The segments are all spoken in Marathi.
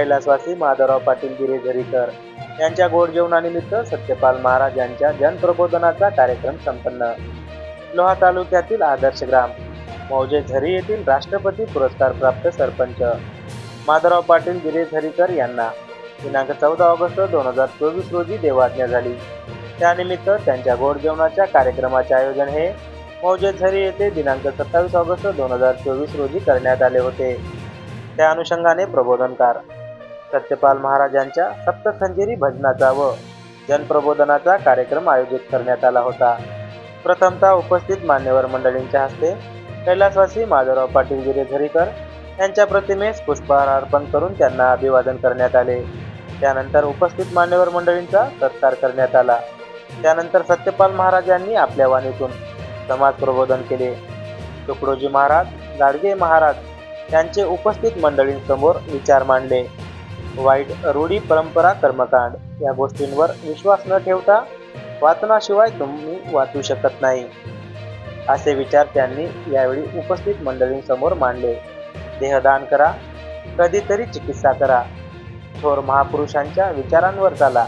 कैलासवासी माधवराव पाटील गिरेझरीकर यांच्या गोड जेवणानिमित्त सत्यपाल महाराज यांच्या जनप्रबोधनाचा कार्यक्रम संपन्न. लोहा तालुक्यातील आदर्श ग्राम मौजे झरी येथील राष्ट्रपती पुरस्कार प्राप्त सरपंच माधवराव पाटील गिरेझरीकर यांना दिनांक चौदा ऑगस्ट दोन हजार चोवीस रोजी देवाज्ञा झाली. त्यानिमित्त त्यांच्या गोड जेवणाच्या कार्यक्रमाचे आयोजन हे मौजे झरी येथे दिनांक सत्तावीस ऑगस्ट दोन हजार चोवीस रोजी करण्यात आले होते. त्या अनुषंगाने प्रबोधनकार सत्यपाल महाराजांच्या सप्तखंजेरी भजनाचा व जनप्रबोधनाचा कार्यक्रम आयोजित करण्यात आला होता. प्रथमतः उपस्थित मान्यवर मंडळींच्या हस्ते कैलासवासी माधवराव पाटील गिरेधरीकर यांच्या प्रतिमेस पुष्पहार अर्पण करून त्यांना अभिवादन करण्यात आले. त्यानंतर उपस्थित मान्यवर मंडळींचा सत्कार करण्यात आला. त्यानंतर सत्यपाल महाराजांनी आपल्या वाणीतून समाज प्रबोधन केले. तुकडोजी महाराज गाडगे महाराज यांचे उपस्थित मंडळींसमोर विचार मांडले. वाईट रूढी परंपरा कर्मकांड या गोष्टींवर विश्वास न ठेवता वाचनाशिवाय तुम्ही वाचू शकत नाही. असे विचार त्यांनी यावेळी उपस्थित मंडळींसमोर मांडले. देहदान करा. कधीतरी चिकित्सा करा. थोर महापुरुषांच्या विचारांवर चाला.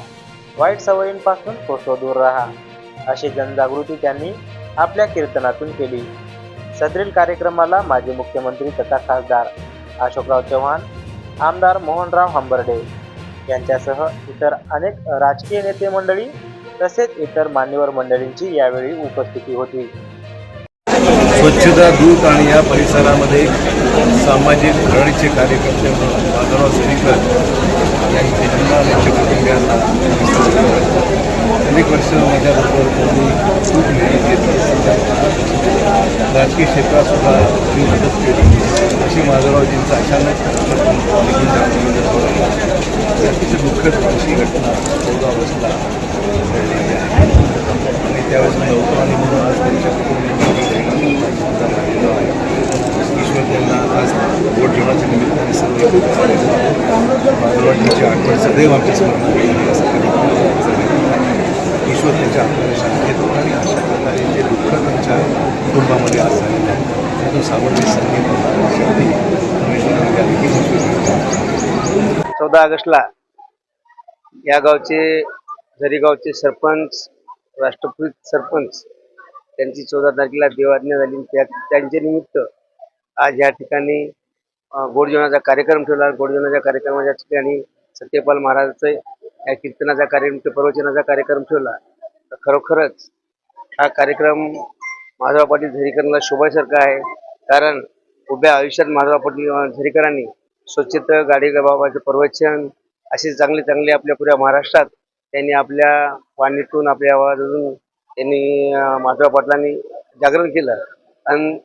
वाईट सवयींपासून कोसो दूर राहा. अशी जनजागृती त्यांनी आपल्या कीर्तनातून केली. सदरील कार्यक्रमाला माजी मुख्यमंत्री तथा खासदार अशोकराव चव्हाण आमदार मोहनराव हंबर्डे यांच्यासह इतर अनेक राजकीय नेते मंडळी तसेच इतर मान्यवर मंडळींची यावेळी उपस्थिती होती. स्वच्छता दूत आणि या परिसरामध्ये सामाजिक घडणीचे कार्यकर्ते म्हणून माधवराव सरीकर यांचे त्यांना आणि त्यांच्या कुटुंबियांना अनेक वर्ष माझ्याबरोबर त्यांनी खूप मेहनत घेतली. राजकीय क्षेत्रात सुद्धा मी मदत केली अशी माधवरावजींचा अचानक निघून जाण्याबद्दल अतिशय दुःखद अशी घटना चौदा ऑगस्टला घडलेली आहे. आणि त्यावेळेस मी नव्हतो आणि म्हणून आज त्यांच्या कुटुंबियांनी आहे ईश्वर त्यांना आज गोड जेवणाच्या निमित्ताने सर्व एकत्र झालेलो आठवण सदैव आमच्या स्मरणात राहिली यासाठी ईश्वर त्यांच्या आत्म्याला शांती देतो आणि अशा प्रकारे जे दुःख त्यांच्या कुटुंबामध्ये आज झालेलं आहे त्यातून सावरली संधी शांती परमेश्वराने द्यावी ही ईश्वर चौदा ऑगस्टला या गावचे झरी गावचे सरपंच राष्ट्रपती सरपंच त्यांची चौदा तारखेला देवाज्ञा झाली. त्या त्यांच्या निमित्त आज या ठिकाणी गोडजेवणाचा गोड जेवणाचा कार्यक्रम ठेवला. गोडजेवणाच्या कार्यक्रमाच्या ठिकाणी सत्यपाल महाराजांचे या कीर्तनाचा कार्यक्रम प्रवचनाचा कार्यक्रम ठेवला. खरोखरच हा कार्यक्रम माधव पाटील झरीकरणला शोभासारखा आहे. कारण उभ्या आयुष्यात माधव पाटील झरीकरांनी स्वच्छता गाडी बाबाचं प्रवचन असे चांगले चांगले आपल्या पुऱ्या महाराष्ट्रात त्यांनी आपल्या वाणीतून आपल्या आवाजातून त्यांनी अं, माधव पाटलांनी जागरण केलं. आणि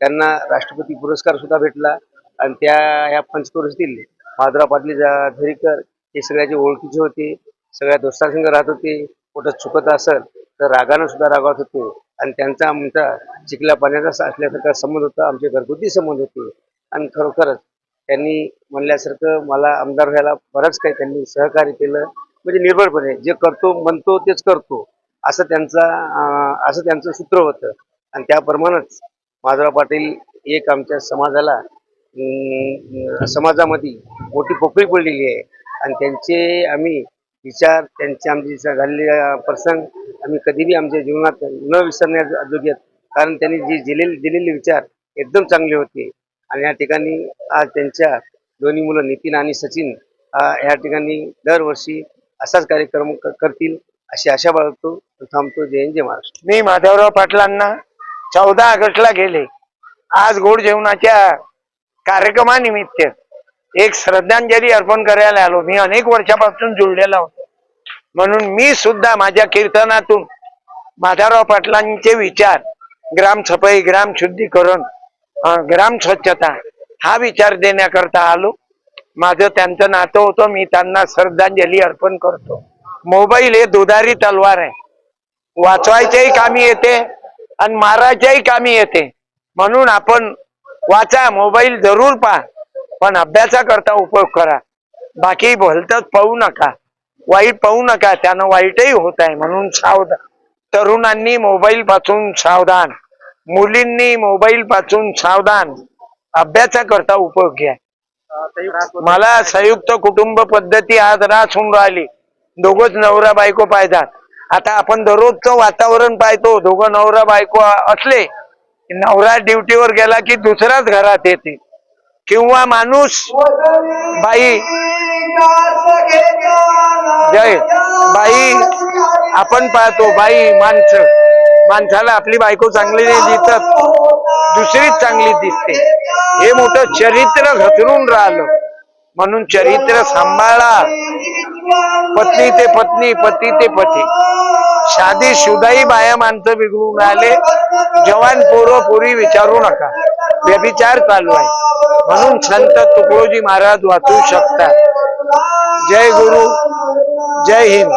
त्यांना राष्ट्रपती पुरस्कार सुद्धा भेटला आणि त्या ह्या पंचक्रोशीतील माधवराव पाटील जा- झरीकर हे सगळ्याचे ओळखीचे होते सगळ्या दोस्तांसंग राहत होते. कुठं चुकत असेल तर रागानं सुद्धा रागावत होते. आणि त्यांचा आमचा चिखल्या पाण्याचा असल्यासारखा संबंध होता आमचे घरगुती संबंध होते. आणि खरोखरच त्यांनी म्हणल्यासारखं मला आमदार व्हायला बरंच काही त्यांनी सहकार्य केलं. म्हणजे निर्भरपणे जे करतो म्हणतो तेच करतो. असं त्यांचा असं त्यांचं सूत्र होतं. आणि त्याप्रमाणेच माधवराव पाटील एक आमच्या समाजाला समाजामध्ये मोठी पोकळी पडलेली आहे. आणि त्यांचे आम्ही विचार त्यांचे आमची झालेले प्रसंग आम्ही कधीही आमच्या जीवनात न विसरण्यास योग्य कारण त्यांनी जे दिलेले दिलेले विचार एकदम चांगले होते. आणि या ठिकाणी आज त्यांच्या दोन्ही मुलं नितीन आणि सचिन या ठिकाणी दरवर्षी असाच कार्यक्रम क- करतील अशी आशा बाळगतो. थांबतो. जय जय महाराष्ट्र. मी माधवराव पाटलांना चौदा ऑगस्टला गेले. आज गोड जेवणाच्या कार्यक्रमानिमित्त एक श्रद्धांजली अर्पण करायला आलो. मी अनेक वर्षापासून जुळलेला होतो. म्हणून मी सुद्धा माझ्या कीर्तनातून माधवराव पाटलांचे विचार ग्राम सफाई ग्राम शुद्धीकरण ग्राम स्वच्छता हा विचार देण्याकरता आलो. माझं त्यांचं नातं होतं. मी त्यांना श्रद्धांजली अर्पण करतो. मोबाईल हे दुधारी तलवार आहे. वाचवायच्याही कामी येते आणि मारायच्याही कामी येते. म्हणून आपण वाचा मोबाईल जरूर पहा. पण अभ्यासाकरता उपयोग करा. बाकी भलतच पाहू नका. वाईट पाहू नका. त्यानं वाईटही होत आहे म्हणून सावधान तरुणांनी मोबाईल पासून सावधान. मुलींनी मोबाईल पासून सावधान. अभ्यासाकरता उपयोग घ्या. मला संयुक्त कुटुंब पद्धती आज रास होऊन राहिली. दोघच नवरा बायको पाहतात आता आपण दररोजचं वातावरण पाहतो. दोघं नवरा बायको असले नवरा ड्युटीवर गेला की दुसराच घरात येते. किंवा माणूस बाई जय बाई आपण पाहतो बाई माणसं. माणसाला आपली बायको चांगली नाही दिसत दुसरीच चांगली दिसते. हे मोठं चरित्र घसरून राहिलं. म्हणून चरित्र सांभाळा. पत्नी ते पत्नी पती ते पती. शादी शुदाई बाया माणसं बिघडून आले जवान पोरं पोरी विचारू नका. व्यभिचार चालू आहे. म्हणून संत तुकडोजी महाराज वाचू शकतात. जय गुरु जय हिंद.